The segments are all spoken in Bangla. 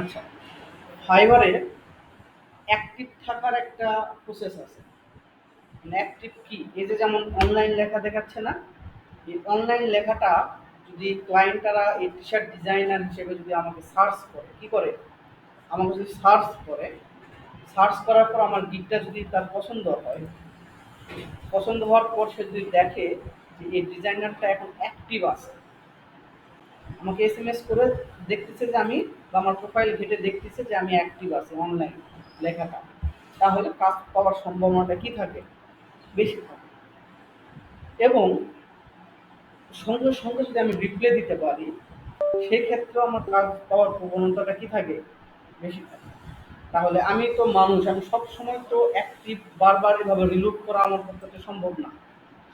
আচ্ছা ফাইবারে অ্যাক্টিভ থাকার একটা প্রসেস আছে। মানে অ্যাক্টিভ কি? এই যে যেমন অনলাইন লেখা দেখাচ্ছে না, এই অনলাইন লেখাটা যদি ক্লায়েন্টরা এই টি শার্ট ডিজাইনার হিসেবে যদি আমাকে সার্চ করে, কি করে? আমাকে যদি সার্চ করে সার্চ করার পর আমার গিকটা যদি তার পছন্দ হয়, পছন্দ হওয়ার পর সে যদি দেখে যে এই ডিজাইনারটা এখন অ্যাক্টিভ আছে আমাকে এস এম এস করে দেখতেছে যে আমি বা আমার প্রোফাইল ঘেটে দেখতেছে যে আমি অ্যাক্টিভ আছি অনলাইন লেখাটা। তাহলে কাজ পাওয়ার সম্ভাবনাটা কি থাকে? বেশি থাকে। এবং সঙ্গে সঙ্গে যদি আমি রিপ্লে দিতে পারি সেই ক্ষেত্রে আমার কাজ পাওয়ার প্রবণতাটা কি থাকে? বেশি থাকে। তাহলে আমি তো মানুষ, আমি সব সময় তো অ্যাক্টিভ বারবার এভাবে রিলোড করা আমার পক্ষে সম্ভব না।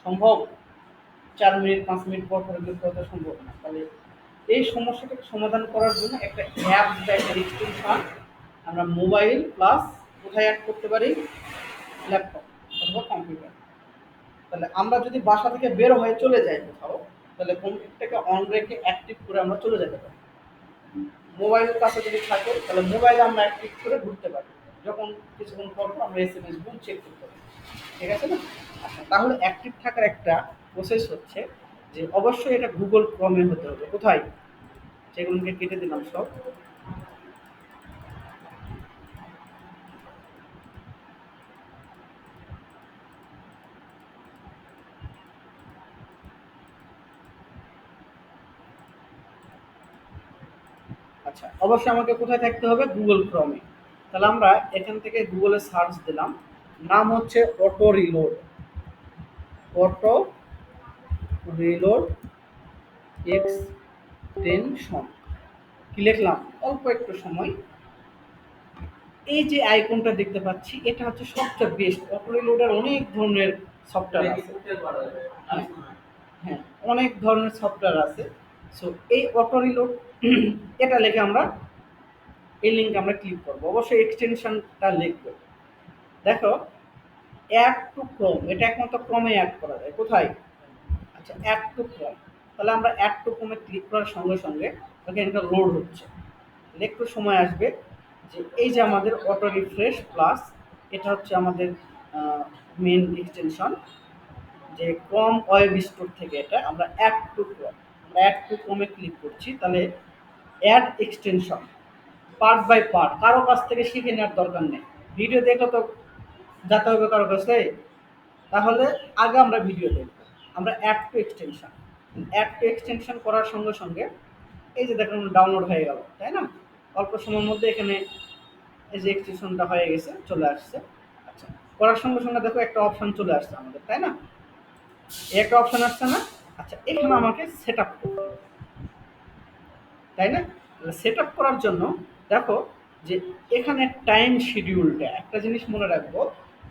সম্ভব? চার মিনিট, পাঁচ মিনিট পর পর রিলোড করা সম্ভব না। তাহলে এই সমস্যাটাকে সমাধান করার জন্য একটা অ্যাপ বা একটা এক্সটেনশন আমরা মোবাইল প্লাস কোথায় অ্যাড করতে পারি? ল্যাপটপ অথবা কম্পিউটার তাহলে আমরা যদি বাসা থেকে বের হয়ে চলে যাই কোথাও, তাহলে কম্পিউটারটাকে অন রেখে অ্যাক্টিভ করে আমরা চলে যেতে পারি। মোবাইল কাছে যদি থাকে, তাহলে মোবাইলে আমরা অ্যাক্টিভ করে ঘুরতে পারি। যখন কিছুক্ষণ পর আমরা এস এম এস চেক করতে পারি। ঠিক আছে না? আচ্ছা তাহলে অ্যাক্টিভ থাকার একটা প্রসেস হচ্ছে যে অবশ্যই এটা গুগল ক্রমে হতে হবে। কোথায়? সেগুলোকে কেটে দিলাম সব। আচ্ছা অবশ্যই আমাকে কোথায় থাকতে হবে? গুগল ক্রমে তাহলে আমরা এখান থেকে গুগলে সার্চ দিলাম। নাম হচ্ছে auto reload auto reload extension কি লিখলাম? অল্প একটু সময়। এই যে আইকনটা দেখতে পাচ্ছি এটা হচ্ছে সবচেয়ে বেস্ট অটো রিলোডের অনেক ধরনের সফটওয়্যার আছে। হ্যাঁ, হ্যাঁ অনেক ধরনের সফটওয়্যার আছে। সো এই অটো রিলোড এটা লিখে আমরা এই লিঙ্কে আমরা ক্লিক করব। অবশ্যই এক্সটেনশনটা লিখব। দেখো অ্যাড টু ক্রোম এটা একমাত্র ক্রমে অ্যাড করা যায়। কোথায়? আচ্ছা অ্যাড টু ক্রোম তাহলে আমরা অ্যাড টু ক্লিক করার সঙ্গে সঙ্গে ওকে এটা লোড হচ্ছে একটু সময় আসবে যে এই যে আমাদের অটো রিফ্রেশ প্লাস এটা হচ্ছে আমাদের মেন এক্সটেনশন যে ক্রম ওয়েব স্টোর থেকে এটা আমরা add to Chrome add to ক্রমে ক্লিক করছি, তাহলে add extension part by part কারও কাছ থেকে শিখে নেওয়ার দরকার নেই। ভিডিও দেখলে তো যেতে হবে কারও কাছে। তাহলে আগে আমরা ভিডিও দেখব। আমরা add to extension add to extension করার সঙ্গে সঙ্গে এই যে দেখুন ডাউনলোড হয়ে গেল, তাই না? অল্প সময়ের মধ্যে এখানে এই যে এক্সটেনশনটা হয়ে গেছে, চলে আসছে। আচ্ছা করার সঙ্গে সঙ্গে দেখো একটা অপশন চলে আসছে আমাদের, তাই না? একটা অপশন আসছে না? আচ্ছা এখানে আমাকে সেট আপ করতে তাই না? সেট আপ করার জন্য দেখো যে এখানে টাইম শিডিউলটা একটা জিনিস মনে রাখব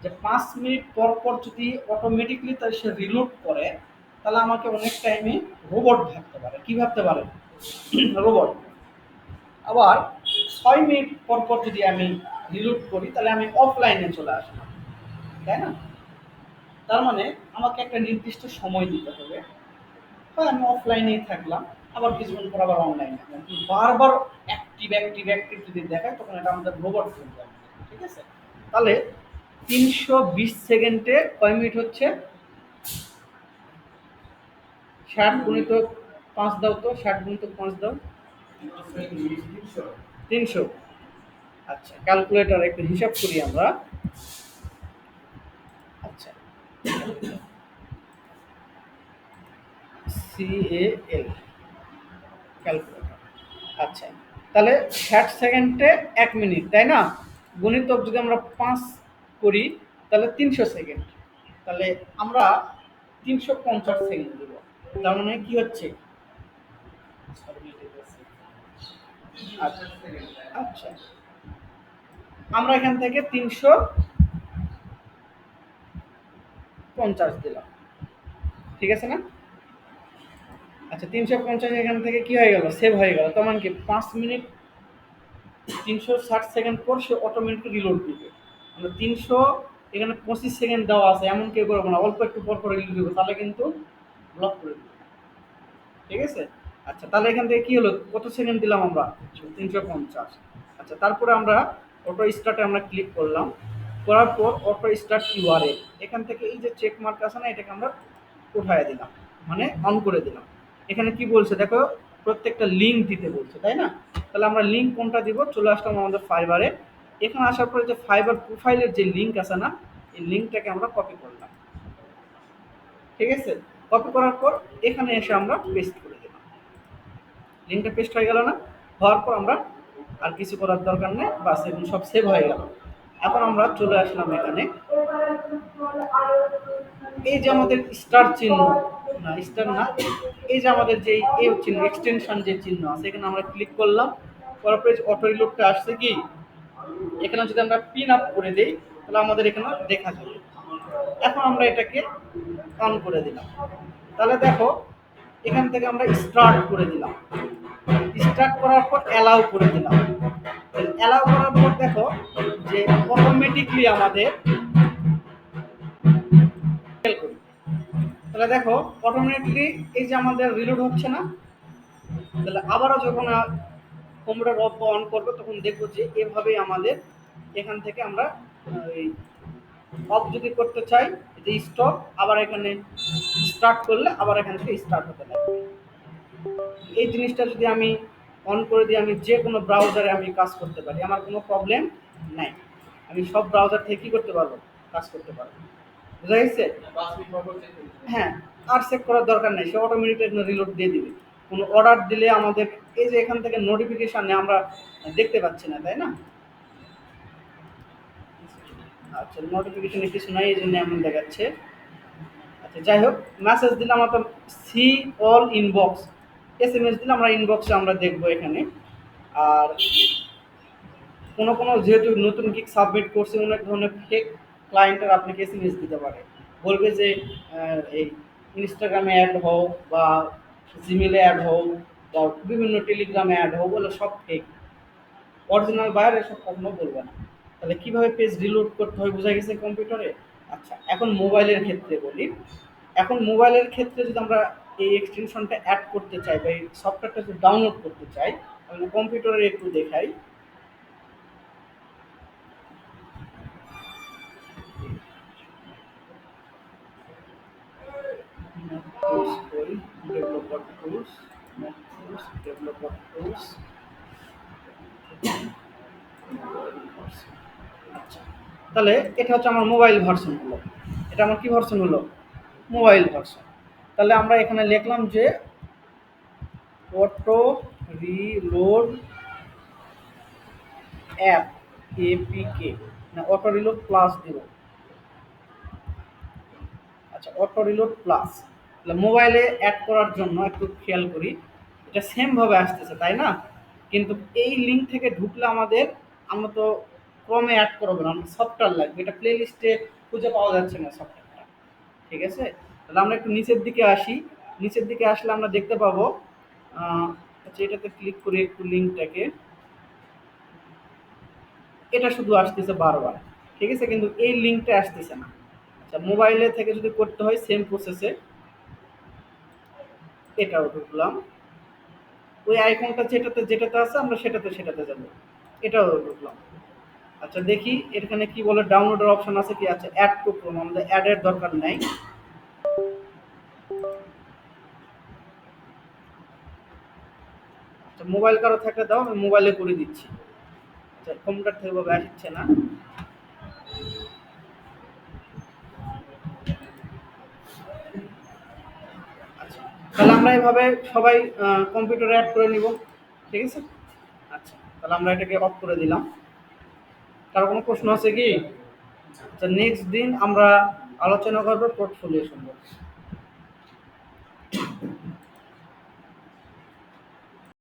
যে পাঁচ মিনিট পর পর যদি অটোমেটিকলি তার সে রিলোড করে, তাহলে আমাকে অনেক টাইমে রোবট ভাবতে পারে। কি ভাবতে পারে? রোবট আবার ছয় মিনিট পর পর যদি আমি রিলোড করি, তাহলে আমি অফলাইনে চলে আসলাম। তাই না? তার মানে আমাকে একটা নির্দিষ্ট সময় দিতে হবে। হয়, আমি অফলাইনেই থাকলাম, আবার কিছুক্ষণ পর আবার অনলাইনে থাকলাম। বারবার অ্যাক্টিভ অ্যাক্টিভ অ্যাক্টিভ যদি দেখায়, তখন এটা আমাদের রোবট ফোন ঠিক আছে? তাহলে তিনশো বিশ সেকেন্ডে কয় মিনিট হচ্ছে? ষাট গুণিত পাঁচ দাও তো, ষাট গুণিত পাঁচ দাও। তিনশো। আচ্ছা ক্যালকুলেটার একটু হিসাব করি আমরা। আচ্ছা। CAL calculator. আচ্ছা তাহলে ষাট সেকেন্ডে এক মিনিট, তাই না? গণিতক যদি আমরা পাঁচ করি, তাহলে তিনশো সেকেন্ড। তাহলে আমরা তিনশো পঞ্চাশ সেকেন্ড দেবো। তার মানে কি হচ্ছে? আচ্ছা। আমরা এখান থেকে তিনশো পঞ্চাশ দিলাম। ঠিক আছে না? আচ্ছা তিনশো পঞ্চাশ এখান থেকে কি হয়ে গেল? সেভ হয়ে গেল। তার মানে কি পাঁচ মিনিট তিনশো ষাট সেকেন্ড পর সে অটোমেটিক রিলোড দিবে। আমরা তিনশো, এখানে পঁচিশ সেকেন্ড দেওয়া আছে, এমন কেউ করব না। অল্প একটু পর পর রিলোড দেবো তাহলে কিন্তু ব্লক করে দেবে। ঠিক আছে? আচ্ছা তাহলে এখান থেকে কী হলো? কত সেকেন্ড দিলাম আমরা? তিনশো পঞ্চাশ। আচ্ছা তারপরে আমরা অটো স্টার্টে আমরা ক্লিক করলাম। করার পর অটো স্টার্ট ইউআরএল এখান থেকে এই যে চেক মার্ক আছে না, এটাকে আমরা উঠায় দিলাম। মানে অন করে দিলাম। এখানে কি বলছে? দেখো, প্রত্যেকটা লিঙ্ক দিতে বলছে, তাই না? তাহলে আমরা লিঙ্ক কোনটা দিব? চলে আসলাম আমাদের ফাইবারে এখানে আসার পরে যে ফাইবার প্রোফাইলের যে লিঙ্ক আছে না, এই লিঙ্কটাকে আমরা কপি করলাম। ঠিক আছে? কপি করার পর এখানে এসে আমরা পেস্ট করে দিলাম। লিঙ্কটা পেস্ট হয়ে গেল না? হওয়ার পর আমরা আর কিছু করার দরকার নেই, বাস এগুলো সব সেভ হয়ে গেল। এখন আমরা চলে আসলাম এখানে। এই যে আমাদের স্টার চিহ্ন, না স্টার না, এই যে আমাদের যে এ চিহ্ন এক্সটেনশন যে চিহ্ন আছে, এখানে আমরা ক্লিক করলাম। করার পরে অটো রিলোডটা আসছে কি? এখানে যদি আমরা পিন আপ করে দিই, তাহলে আমাদের এখানে দেখা যাবে। এখন আমরা এটাকে অন করে দিলাম। তাহলে দেখো, এখান থেকে আমরা স্টার্ট করে দিলাম। স্টার্ট করার পর অ্যালাউ করে দিলাম। অ্যালাউ করার পর দেখো যে অটোমেটিকলি আমাদের তাহলে দেখো অটোমেটিকলি এই যে আমাদের রিলোড হচ্ছে না, তাহলে আবারও যখন কম্পিউটার অফ বা অন করবে তখন দেখব যে এভাবেই আমাদের এখান থেকে আমরা এই অফ যদি করতে চাই যে স্টপ আবার এখানে স্টার্ট করলে আবার এখান থেকে স্টার্ট হতে লাগবে এই জিনিসটা যদি আমি অন করে দিই আমি যে কোনো ব্রাউজারে আমি কাজ করতে পারি আমার কোনো প্রবলেম নাই। আমি সব ব্রাউজার থেকে কী করতে পারব? কাজ করতে পারব। বুঝা গেছে? হ্যাঁ আর চেক করার দরকার নেই সে অটোমেটিক রিলোড দিয়ে দিবে। কোনো অর্ডার দিলে আমাদের এই যে এখান থেকে নোটিফিকেশানে আমরা দেখতে পাচ্ছি না, তাই না? আচ্ছা নোটিফিকেশনে কিছু নাই, এই জন্য এমন দেখাচ্ছে। আচ্ছা যাই হোক মেসেজ দিলে আমরা তো see all inbox S M S দিলে আমরা ইনবক্সে আমরা দেখব এখানে। আর কোনো কোনো যেহেতু নতুন গিক সাবমিট করছে, অনেক ধরনের ফেক ক্লায়েন্টের আপনাকে এস এম এস দিতে পারে। বলবে যে এই ইনস্টাগ্রামে অ্যাড হও বা জিমেলে অ্যাড হোক বা বিভিন্ন টেলিগ্রামে অ্যাড হোক বলে সব ফেক অরিজিনাল বায়ার এসব কখনো বলবে না। তাহলে কীভাবে পেজ রিলোড করতে হয় বোঝা গেছে কম্পিউটারে আচ্ছা এখন মোবাইলের ক্ষেত্রে বলি। এখন মোবাইলের ক্ষেত্রে যদি আমরা এই এক্সটেনশনটা অ্যাড করতে চাই বা এই সফটওয়্যারটা যদি ডাউনলোড করতে চাই আমি কম্পিউটারে একটু দেখাই। Tools developer tools tools developer tools, তাহলে এটা হচ্ছে আমার মোবাইল ভার্সন হলো। এটা আমার কি ভার্সন হলো? মোবাইল ভার্সন তাহলে আমরা এখানে লিখলাম যে অটো রিলোড অ্যাপ এপিকে না অটো রিলোড প্লাস দিব। আচ্ছা অটো রিলোড প্লাস মোবাইলে অ্যাড করার জন্য একটু খেয়াল করি। এটা সেমভাবে আসতেছে, তাই না? কিন্তু এই লিঙ্ক থেকে ঢুকলে আমাদের, আমরা তো ক্রমে অ্যাড করব না, আমাদের সফটওয়্যার লাগবে। এটা প্লে লিস্টে খুঁজে পাওয়া যাচ্ছে না সফটওয়্যারটা ঠিক আছে? তাহলে আমরা একটু নিচের দিকে আসি। নিচের দিকে আসলে আমরা দেখতে পাবো আচ্ছা এটাতে ক্লিক করি একটু লিঙ্কটাকে এটা শুধু আসতেছে বারবার। ঠিক আছে? কিন্তু এই লিঙ্কটা আসতেছে না। আচ্ছা মোবাইলে থেকে যদি করতে হয় সেম প্রসেসে এটাও ঢুকলাম। ওই আইকনটা যেটাতে যেটাতে আছে, আমরা সেটাতে সেটাতে যাব। এটাও ঢুকলাম। আচ্ছা দেখি এখানে কি বলে ডাউনলোডের অপশন আছে কি আছে। অ্যাড টু ক্রোম আমাদের অ্যাডের দরকার নাই। আচ্ছা মোবাইল কারও থাকলে দাও, আমি মোবাইলে করে দিচ্ছি। আচ্ছা কম্পিউটার থেকে ভাবে আসছে না আচ্ছা তাহলে আমরা এভাবে সবাই কম্পিউটারে অ্যাড করে নিব। ঠিক আছে? আচ্ছা তাহলে আমরা এটাকে অফ করে দিলাম। তার কোনো প্রশ্ন আছে কি? আচ্ছা নেক্সট দিন আমরা আলোচনা করব পোর্টফোলিও সম্পর্কে।